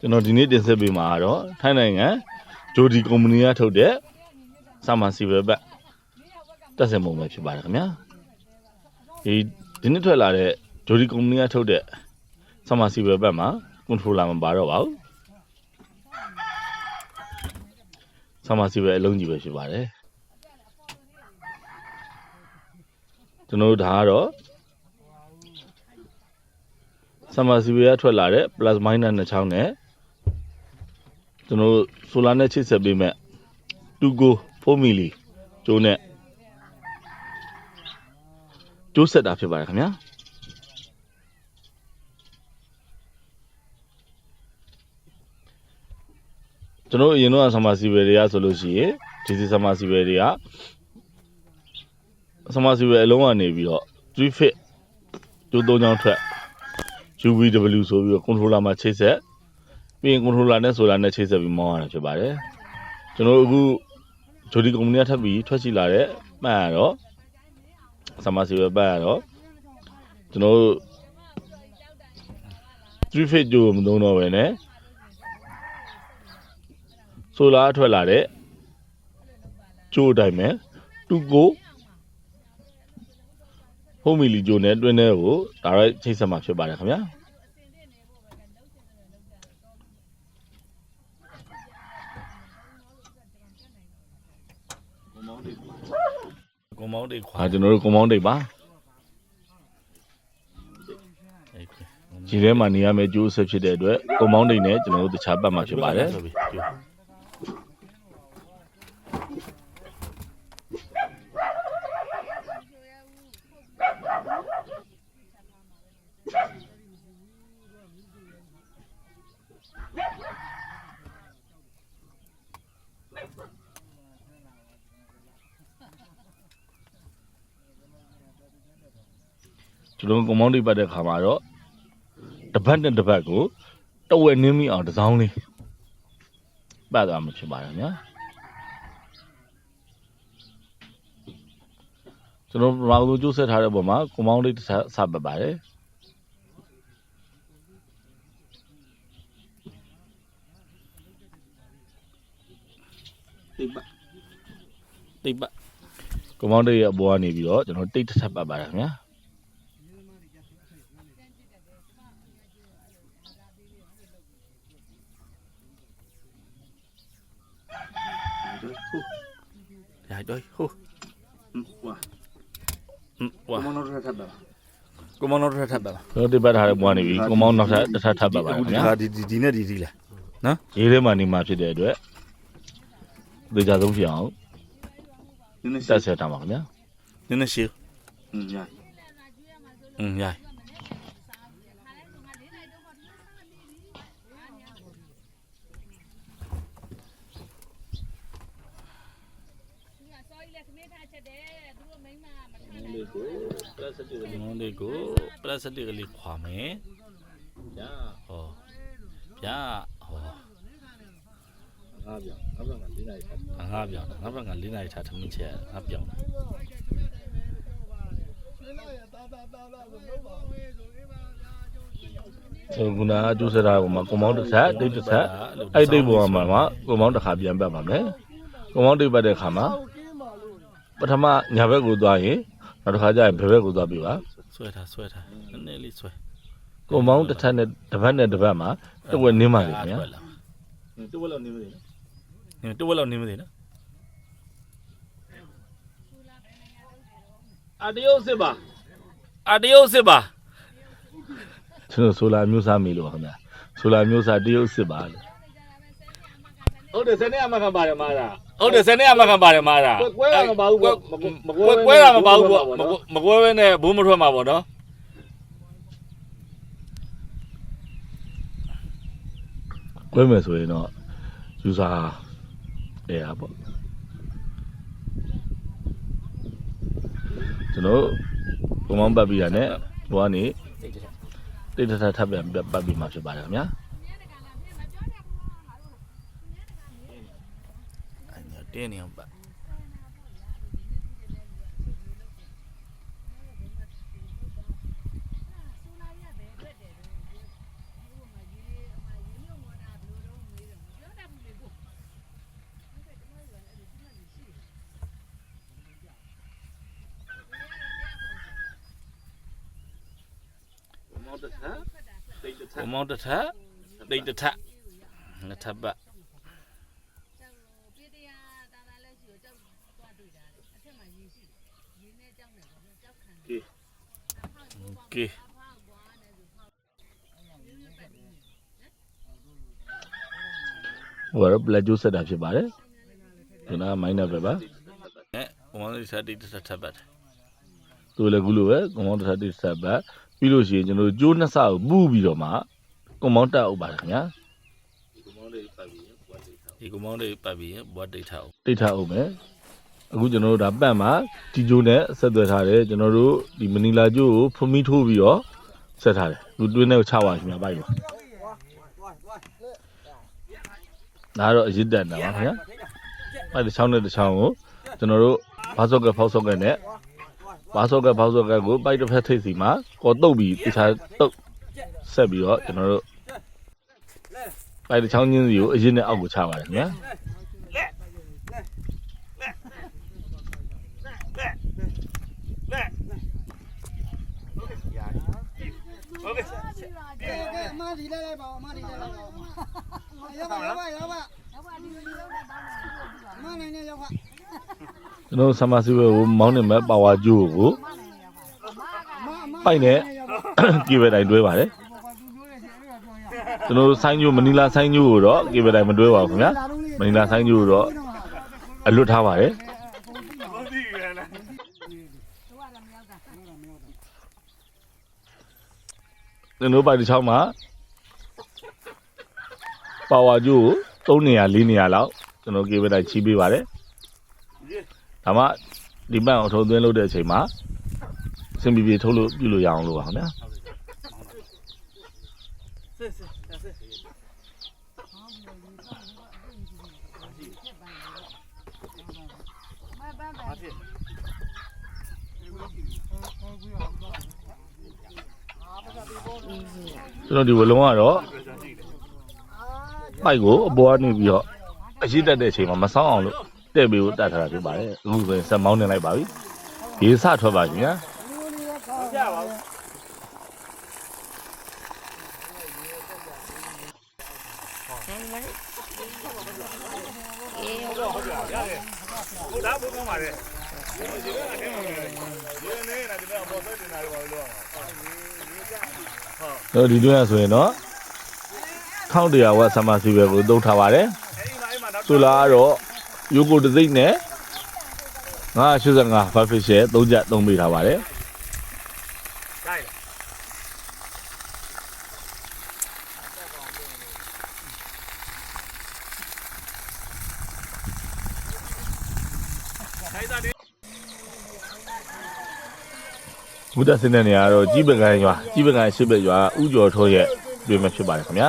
ကျွန်တော်ဒီနေ့တင်ဆက်ပေးမှာကတော့ထိုင်းနိုင်ငံဂျိုဒီကုမ္ပဏီကထုတ်တဲ့ဆာမန်စီဘယ်ဘက်တက်စင်ပုံပဲဖြစ်ပါတယ်ခင်ဗျာဒီဒီနေ့ထွက်လာတဲ့ဂျိုဒီကုမ္ပဏီကထုတ်တဲ့ဆာမန်စီဘယ်ဘက်မှာကွန်ထရိုလာမပါတော့ပါဘူးဆာမန်စီဘယ်အလုံးကြီးပဲဖြစ်ပါတယ်ကျွန်တော်တို့ဒါကတော့ဆမ်မာစီဗီယာထွက်လာတဲ့ plus minus နှစ်ချောင်းနဲ့ ကျွန်တော်ဆိုလာနဲ့ချိတ်ဆက်ပေးမဲ့2 go 4 milli ကျိုးနဲ့ကျိုးဆက်တာဖြစ်ပါတယ်ခင်ဗျာကျွန်တော်အရင်တော့ဆမ်မာစီဗီတွေကဆိုလို့ရှိရင်ဒီစီဆမ်မာစီဗီတွေကဆမ်မာစီဗီအလုံးကနေပြီးတော့3 fit ကျိုး၃ချောင်းထွက် UVW ဆိုပြီးတော့ controller မှာချိတ်ဆက် ပြီးရင် controller နဲ့ solar နဲ့ချိတ်ဆက်ပြီးမောင်းရတာဖြစ်ပါတယ်ကျွန်တော်တို့အခုဂျိုဒီကုမ္ပဏီကထပ်ပြီးထွက်ရှိလာတဲ့မှတ်ရတော့ဆမစီပဲပတ်ရတော့ကျွန်တော်တို့3 fit ကြိုမသုံးတော့ပဲね solar ထွက်လာတဲ့ကြိုးအတိုင်းပဲ2ကိုဖုန်းမီလီဂျိုနဲ့တွင်းထဲကိုဒါရိုက်ချိတ်ဆက်မှာဖြစ်ပါတယ်ခင်ဗျာ ကွန်မောင်းတိတ်ခွာကျွန်တော်တို့ကွန်မောင်းတိတ်ပါဒီထဲမှာနေရမယ့်ကျိုးဆက်ဖြစ်တဲ့အတွက်ကွန်မောင်းတိတ်နဲ့ကျွန်တော်တို့တခြားပတ်မှာဖြစ်ပါတယ်ကျွ န်တော်ကွန်မောင်းတိတ်ပတ်တဲ့ခါမှာတော့တစ်ပတ်နဲ့တစ်ပတ်ကိုတဝက်နင်းမိအောင်တစ်စောင်းလေးပတ်သွားမှာဖြစ်ပါတယ်ညာကျွန်တော်ဘာလို့ကြိုးဆက်ထားတဲ့ပုံမှာကွန်မောင်းတိတ်တစ်ဆက်စပတ်ပါတယ်တိတ်ပါတိတ်ပါကွန်မောင်းတိတ်ရဲ့အပေါ်ကနေပြီးတော့ကျွန်တော်တိတ်တစ်ဆက်ပတ်ပါတယ်ခင်ဗျာရာတော့ဟိုဝါဝါမနောရထပ်ပါကိုမောင်တော့ထပ်ထပ်ပါကျွန်တော်တိတ်ပတ်ထားတဲ့ပုံကနေပြီးကွန်မောင်းနောက်ထပ်တစ်ဆက်ထပ်ပတ်ပါတယ်ခင်ဗျာ ဒါဒီဒီဒီနဲ့ဒီဒီလားရေးထဲမှာနေမှာဖြစ်တဲ့အတွက်ဒေကြဆုံးဖြစ်အောင်နည်းနည်းတက်ဆက်တာပါခင်ဗျာနည်းနည်းရှေ့อืมညာ မထားနိုင်လေးကိုတက်ဆက်တဲ့ဒီမောင်လေးကိုပလက်စတစ်ကလေးခွာမယ်ညာဟောဗျာဟောငါပြောင်းငါပြောင်းကလေးနိုင်တယ်ငါပြောင်းငါဘက်ကလေးနိုင်ထားသမင်းချက်ငါပြောင်းဆိုခုနအကျိုးဆက်တာကမှကွန်မောင်းတစ်ဆက်တိတ်တစ်ဆက်အဲ့တိတ်ပေါ်မှာမှကွန်မောင်းတစ်ခါပြန်ပတ်ပါမယ်ကွန်မောင်းတိတ်ပတ်တဲ့ခါမှာပထမညာဘက်ကိုသွားရင် နောက်တစ်ခါကျရင်ဘယ်ဘက်ကိုသွားပြီပါဆွဲထားဆွဲထားနည်းနည်းလေးဆွဲကွန်မောင်းတစ်ထက်နဲ့တစ်ပတ်နဲ့တစ်ပတ်မှာတစ်ဝက်နင်းပါလေခင်ဗျာတူဝလောက်နေမလို့နင်တော့လောက်နေမသေးနော်အတရုပ်စစ်ပါအတရုပ်စစ်ပါကျွန်တော်ဆိုလာမျိုးစားမေးလို့ပါခင်ဗျာဆိုလာမျိုးစားတရုတ်စစ်ပါလို့ ဟုတ်တယ်စနေအမခံပါတယ်မာလားဟုတ်တယ်စနေအမခံပါတယ်မာတာကွဲတာမပါဘူးပေါ့မကွဲကွဲတာမပါဘူးပေါ့မကွဲဘဲနဲ့ဘိုးမထွက်မှာပေါ့နော်ကွဲမယ်ဆိုရင်တော့ယူဆအဲ့ဟာပေါ့ကျွန်တော်ဘုံမောင်းပတ်ပြီးတာနဲ့ဟိုကနေတိတ်တထထပ်ပြန်ပတ်ပြီးမှဖြစ်ပါတယ်ခင်ဗျာ တင်းနေအောင်ပတ်မောင်းတစ်ထပ်တိတ်တစ်ထပ်မောင်းတစ်ထပ်တိတ်တစ်ထပ်နှစ်ထပ်ပတ် တာလေအထက်မှာရေရှိရေနဲ့ကျောက်နဲ့ပေါ့ကျောက်ခံတယ်ကဲအဖောက်ကွာနဲ့ဆိုဖောက်ဟိုကတော့ black juice ဆက်တာဖြစ်ပါတယ်ဒီနားမိုင်းနယ်ပဲပါအဲကိုမောင်းတစ်ထပ်တိတ်တစ်ထပ်ပတ်တယ်သူလည်းခုလိုပဲကွန်မောင်းတစ်ထပ်တစ်ဆက်ပတ်ပြီးလို့ရှိရင်ကျွန်တော်တို့ကျိုးနှစ်ဆကိုပူးပြီးတော့မှကွန်မောင်းတက်အောင်ပါတယ်ခင်ဗျာဒီမောင်လေးပတ်ပြီးဘွားတိတ်ထားဒီကိုမောင်းလေးပတ်ပြီးရင်ဘွားတိတ်ထားအောင်တိတ်ထားအောင်မယ် အခုကျွန်တော်တို့ဒါပတ်မှာဒီကျိုးနဲ့ဆက်သွယ်ထားတယ်ကျွန်တော်တို့ဒီမနီလာကျိုးကိုဖုံးမီထိုးပြီးတော့ဆက်ထားတယ်လူတွင်းနဲ့ချပါခင်ဗျာပိုက်ပါဒါကတော့အရစ်တက်တာပါခင်ဗျာပိုက်တစ်ချောင်းနဲ့တစ်ချောင်းကိုကျွန်တော်တို့ဘာဆော့ကဖောက်ဆော့ကနဲ့ဘာဆော့ကဖောက်ဆော့ကကိုပိုက်တစ်ဖက်ထိပ်စီမှာကောတုတ်ပြီးတခြားတုတ်ဆက်ပြီးတော့ကျွန်တော်တို့ပိုက်တစ်ချောင်းချင်းစီကိုအရစ်နဲ့အောက်ကိုချပါတယ်ခင်ဗျာ အမဒီလဲလိုက်ပါအမဒီလဲလိုက်ပါရောက်ပါရောက်ပါရောက်ပါတော့ဘာဒီလိုလုပ်တာတောင်းတာလို့ပြောအမနိုင်နေရောက်ပါကျွန်တော်ဆမ်မာစီဝဲကိုမောင်းနေမဲ့ပါဝါကျိုးကိုအမအမပိုက်နဲ့ကေဘယ်တိုင်းတွဲပါတယ်ကျွန်တော်တို့ဆိုင်းညိုမနီလာဆိုင်းညိုကိုတော့ကေဘယ်တိုင်းမတွဲပါဘူးခင်ဗျာမနီလာဆိုင်းညိုကိုတော့အလွတ်ထားပါတယ် ဟုတ်ပြီလေလား ကျွန်တော်ပိုက်တစ်ချောင်းမှာပါဝါကျိုးကို3နေရာ4နေရာလောက်ကျွန်တော်ကေဘယ်တိုင်းချီးပေးပါတယ်ဒါမှဒီပန့်အောင်ထုံသွင်းလုပ်တဲ့အချိန်မှာအဆင်ပြေပြေထုတ်လို့ပြုလို့ရအောင်လို့ပါခင်ဗျာ ကျွန်တော်ဒီဝလုံးကတော့ပိုက်ကိုအပေါ်ကနေပြီးတော့အရှိတက်တဲ့အချိန်မှာမဆောင်းအောင်လို့တဲ့ပေးကိုတတ်ထားတာဖြစ်ပါတယ်အခုဆိုရင်ဆက်မောင်းနေလိုက်ပါပြီဒီစထွက်ပါခင်ဗျာကြပါဦးဟုတ်ဒါဘုကောင်းပါလေဒီလိုဒီလိုအထင်ပါလေဒီနေ့ကဒီနေ့ဘောဆွဲနေတာတော့ဘာလို့လဲ တော့ဒီတွင်းရဆိုရင်တော့1100ဝက်ဆမ်မာစီဘယ်ကိုသုံးထားပါတယ်အဲ့ဒီမှာအဲ့မှာတော့ဆိုလာကတော့ယိုကိုတစ်စိမ့်နဲ့985 five fish ရဲ့3ချက်သုံးပေးထားပါတယ် တိုင်းခိုင်းတာဒီဘုဒ္ဓစင်တဲ့နေရာကတော့ကြီးပကံရွာကြီးပကံရှိဘက်ရွာဥကျော်ထောရဲ့တွေ့မှာဖြစ်ပါတယ်ခင်ဗျာ